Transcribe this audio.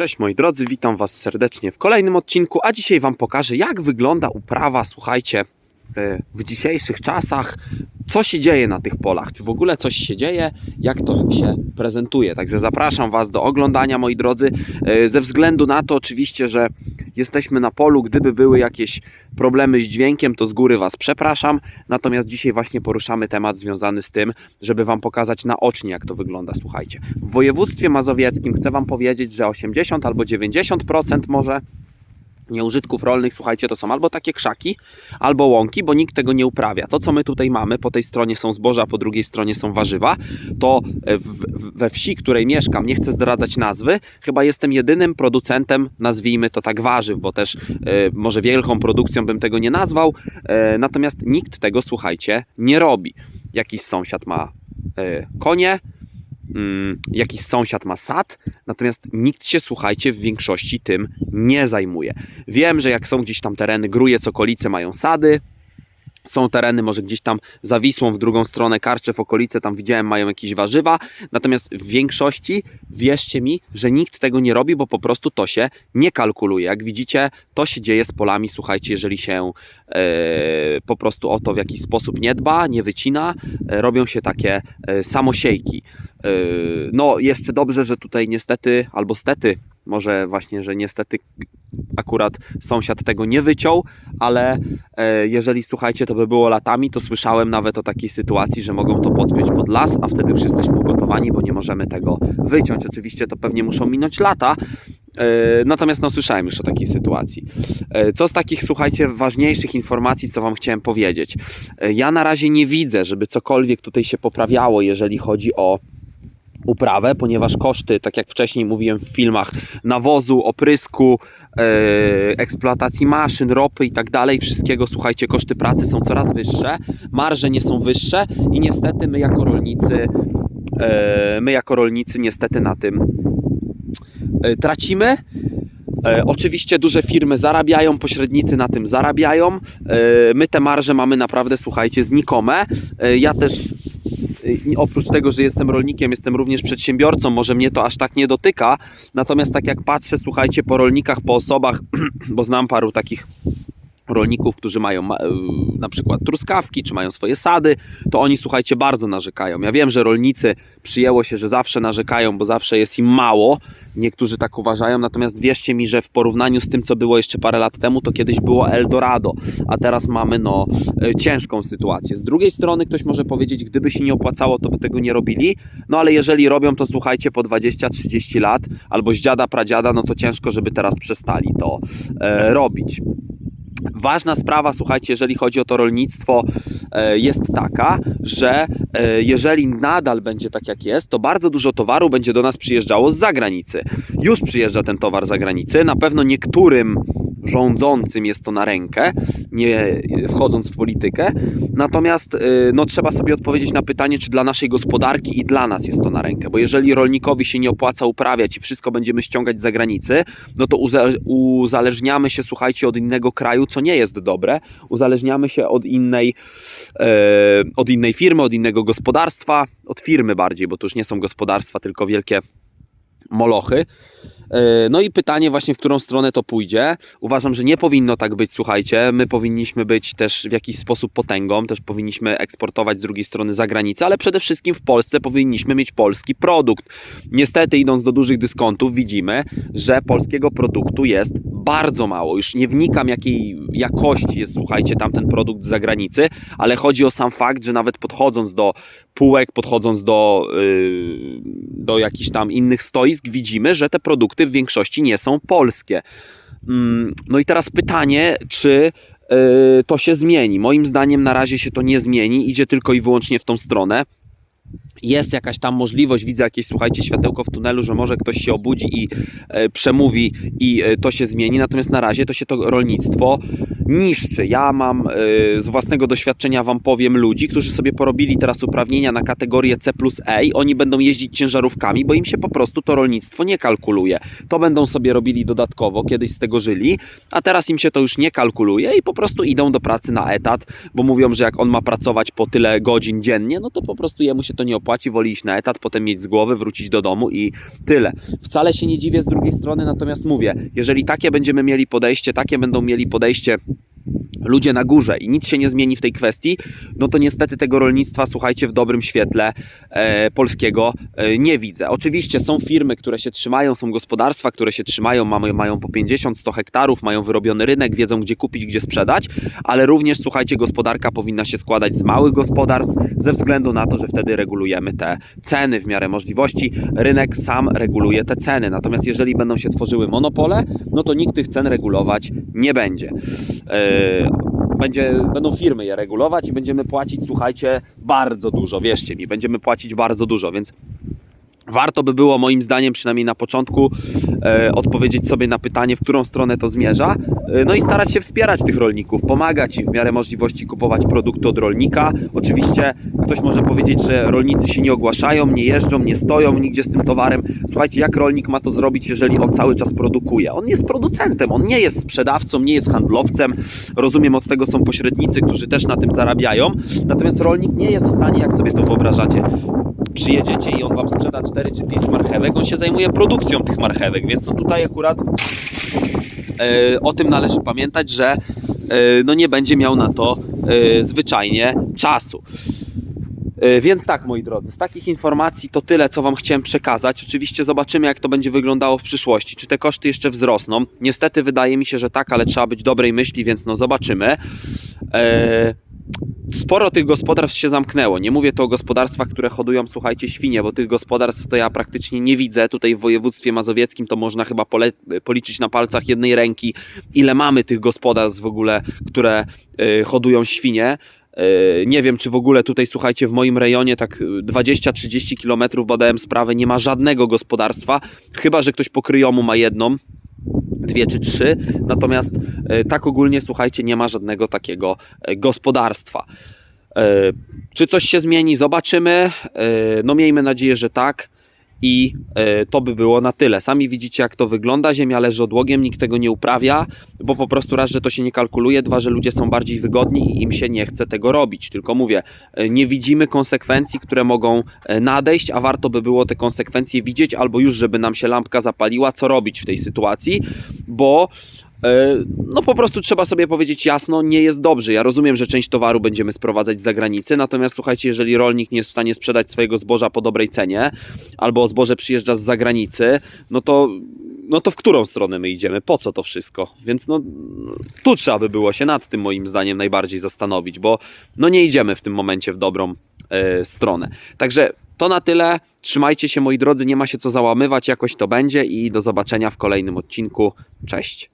Cześć moi drodzy, witam Was serdecznie w kolejnym odcinku, a dzisiaj Wam pokażę jak wygląda uprawa, słuchajcie, w dzisiejszych czasach, co się dzieje na tych polach, czy w ogóle coś się dzieje, jak to się prezentuje. Także zapraszam Was do oglądania moi drodzy, e, ze względu na to oczywiście, że jesteśmy na polu, gdyby były jakieś problemy z dźwiękiem, to z góry Was przepraszam, natomiast dzisiaj właśnie poruszamy temat związany z tym, żeby Wam pokazać naocznie, jak to wygląda. Słuchajcie, w województwie mazowieckim chcę Wam powiedzieć, że 80 albo 90% może nieużytków rolnych, słuchajcie, to są albo takie krzaki, albo łąki, bo nikt tego nie uprawia. To, co my tutaj mamy, po tej stronie są zboża, po drugiej stronie są warzywa, to w, w, we wsi, której mieszkam, nie chcę zdradzać nazwy, chyba jestem jedynym producentem, nazwijmy to tak, warzyw, bo też e, może wielką produkcją bym tego nie nazwał, e, natomiast nikt tego, słuchajcie, nie robi. Jakiś sąsiad ma e, konie, mm, jakiś sąsiad ma sad, natomiast nikt się, słuchajcie, w większości tym nie zajmuje. Wiem, że jak są gdzieś tam tereny, Grujec, okolice mają sady, są tereny może gdzieś tam za Wisłą w drugą stronę, Karczew, okolice, tam widziałem mają jakieś warzywa, natomiast w większości, wierzcie mi, że nikt tego nie robi, bo po prostu to się nie kalkuluje. Jak widzicie, to się dzieje z polami, słuchajcie, jeżeli się e, po prostu o to w jakiś sposób nie dba, nie wycina, e, robią się takie e, samosiejki. No, jeszcze dobrze, że tutaj niestety, albo stety, może właśnie, że niestety akurat sąsiad tego nie wyciął, ale e, jeżeli słuchajcie, to by było latami, to słyszałem nawet o takiej sytuacji, że mogą to podpiąć pod las, a wtedy już jesteśmy ugotowani, bo nie możemy tego wyciąć. Oczywiście to pewnie muszą minąć lata. e, Natomiast no, słyszałem już o takiej sytuacji. E, Co z takich, słuchajcie, ważniejszych informacji, co Wam chciałem powiedzieć? E, Ja na razie nie widzę, żeby cokolwiek tutaj się poprawiało, jeżeli chodzi o uprawę, ponieważ koszty, tak jak wcześniej mówiłem w filmach, nawozu, oprysku, e, eksploatacji maszyn, ropy i tak dalej, wszystkiego, słuchajcie, koszty pracy są coraz wyższe, marże nie są wyższe i niestety my jako rolnicy, e, my jako rolnicy niestety na tym e, tracimy. Oczywiście duże firmy zarabiają, pośrednicy na tym zarabiają. My te marże mamy naprawdę, słuchajcie, znikome. Ja też oprócz tego, że jestem rolnikiem, jestem również przedsiębiorcą, może mnie to aż tak nie dotyka. Natomiast tak jak patrzę, słuchajcie, po rolnikach, po osobach, bo znam paru takich rolników, którzy mają ma- y, na przykład truskawki, czy mają swoje sady, to oni, słuchajcie, bardzo narzekają. Ja wiem, że rolnicy przyjęło się, że zawsze narzekają, bo zawsze jest im mało. Niektórzy tak uważają, natomiast wierzcie mi, że w porównaniu z tym, co było jeszcze parę lat temu, to kiedyś było Eldorado, a teraz mamy no y, ciężką sytuację. Z drugiej strony ktoś może powiedzieć, gdyby się nie opłacało, to by tego nie robili, no ale jeżeli robią to, słuchajcie, po 20-30 lat, albo z dziada, pradziada, no to ciężko, żeby teraz przestali to e, robić. Ważna sprawa, słuchajcie, jeżeli chodzi o to rolnictwo, e, jest taka, że e, jeżeli nadal będzie tak jak jest, to bardzo dużo towaru będzie do nas przyjeżdżało z zagranicy. Już przyjeżdża ten towar z zagranicy, na pewno niektórym rządzącym jest to na rękę, nie wchodząc w politykę. Natomiast y, no, trzeba sobie odpowiedzieć na pytanie, czy dla naszej gospodarki i dla nas jest to na rękę. Bo jeżeli rolnikowi się nie opłaca uprawiać i wszystko będziemy ściągać z zagranicy, no to uza- uzależniamy się, słuchajcie, od innego kraju, co nie jest dobre. Uzależniamy się od innej, e, od innej firmy, od innego gospodarstwa, od firmy bardziej, bo to już nie są gospodarstwa, tylko wielkie molochy. E, No i pytanie właśnie, w którą stronę to pójdzie. Uważam, że nie powinno tak być, słuchajcie. My powinniśmy być też w jakiś sposób potęgą, też powinniśmy eksportować z drugiej strony za granicę, ale przede wszystkim w Polsce powinniśmy mieć polski produkt. Niestety, idąc do dużych dyskontów, widzimy, że polskiego produktu jest bardzo mało. Już nie wnikam, jakiej jakości jest, słuchajcie, tamten produkt z zagranicy, ale chodzi o sam fakt, że nawet podchodząc do półek, podchodząc do, yy, do jakichś tam innych stoisk, widzimy, że te produkty w większości nie są polskie. Mm, No i teraz pytanie, czy yy, to się zmieni? Moim zdaniem na razie się to nie zmieni, idzie tylko i wyłącznie w tą stronę jest jakaś tam możliwość, widzę jakieś, słuchajcie, światełko w tunelu, że może ktoś się obudzi i e, przemówi i e, to się zmieni, natomiast na razie to się to rolnictwo niszczy. Ja mam e, z własnego doświadczenia Wam powiem ludzi, którzy sobie porobili teraz uprawnienia na kategorię C plus A, oni będą jeździć ciężarówkami, bo im się po prostu to rolnictwo nie kalkuluje. To będą sobie robili dodatkowo, kiedyś z tego żyli, a teraz im się to już nie kalkuluje i po prostu idą do pracy na etat, bo mówią, że jak on ma pracować po tyle godzin dziennie, no to po prostu jemu się to to nie opłaci, woli iść na etat, potem mieć z głowy, wrócić do domu i tyle. Wcale się nie dziwię z drugiej strony, natomiast mówię, jeżeli takie będziemy mieli podejście, takie będą mieli podejście ludzie na górze i nic się nie zmieni w tej kwestii, no to niestety tego rolnictwa, słuchajcie, w dobrym świetle e, polskiego e, nie widzę. Oczywiście są firmy, które się trzymają, są gospodarstwa, które się trzymają, mamy, mają po 50-100 hektarów, mają wyrobiony rynek, wiedzą gdzie kupić, gdzie sprzedać, ale również, słuchajcie, gospodarka powinna się składać z małych gospodarstw ze względu na to, że wtedy regulujemy te ceny w miarę możliwości. Rynek sam reguluje te ceny, natomiast jeżeli będą się tworzyły monopole, no to nikt tych cen regulować nie będzie. E, będzie, będą firmy je regulować i będziemy płacić, słuchajcie, bardzo dużo, wierzcie mi, będziemy płacić bardzo dużo, więc warto by było moim zdaniem, przynajmniej na początku, e, odpowiedzieć sobie na pytanie, w którą stronę to zmierza, e, no i starać się wspierać tych rolników, pomagać im w miarę możliwości kupować produkty od rolnika. Oczywiście ktoś może powiedzieć, że rolnicy się nie ogłaszają, nie jeżdżą, nie stoją nigdzie z tym towarem. Słuchajcie, jak rolnik ma to zrobić, jeżeli on cały czas produkuje? On jest producentem, on nie jest sprzedawcą, nie jest handlowcem. Rozumiem, od tego są pośrednicy, którzy też na tym zarabiają. Natomiast rolnik nie jest w stanie, jak sobie to wyobrażacie, przyjedziecie i on wam sprzeda 4 czy 5 marchewek, on się zajmuje produkcją tych marchewek, więc no tutaj akurat e, o tym należy pamiętać, że e, no nie będzie miał na to e, zwyczajnie czasu. Więc tak, moi drodzy, z takich informacji to tyle, co Wam chciałem przekazać. Oczywiście zobaczymy, jak to będzie wyglądało w przyszłości. Czy te koszty jeszcze wzrosną? Niestety wydaje mi się, że tak, ale trzeba być dobrej myśli, więc no zobaczymy. E, sporo tych gospodarstw się zamknęło. Nie mówię tu o gospodarstwach, które hodują, słuchajcie, świnie, bo tych gospodarstw to ja praktycznie nie widzę. Tutaj w województwie mazowieckim to można chyba policzyć na palcach jednej ręki, ile mamy tych gospodarstw w ogóle, które y, hodują świnie. Y, Nie wiem, czy w ogóle tutaj, słuchajcie, w moim rejonie tak 20-30 km badałem sprawę, nie ma żadnego gospodarstwa, chyba, że ktoś pokryjomu ma jedną, dwie czy trzy, natomiast e, tak ogólnie, słuchajcie, nie ma żadnego takiego e, gospodarstwa. E, Czy coś się zmieni? Zobaczymy. No miejmy nadzieję, że tak. I e, to by było na tyle. Sami widzicie, jak to wygląda. Ziemia leży odłogiem, nikt tego nie uprawia, bo po prostu raz, że to się nie kalkuluje, dwa, że ludzie są bardziej wygodni i im się nie chce tego robić. Tylko mówię, e, nie widzimy konsekwencji, które mogą e, nadejść, a warto by było te konsekwencje widzieć, albo już, żeby nam się lampka zapaliła, co robić w tej sytuacji, bo No po prostu trzeba sobie powiedzieć jasno, nie jest dobrze. Ja rozumiem, że część towaru będziemy sprowadzać z zagranicy, natomiast słuchajcie, jeżeli rolnik nie jest w stanie sprzedać swojego zboża po dobrej cenie, albo zboże przyjeżdża z zagranicy, no to, no to w którą stronę my idziemy? Po co to wszystko? Więc no tu trzeba by było się nad tym moim zdaniem najbardziej zastanowić, bo no nie idziemy w tym momencie w dobrą e, stronę. Także to na tyle. Trzymajcie się moi drodzy, nie ma się co załamywać, jakoś to będzie i do zobaczenia w kolejnym odcinku. Cześć.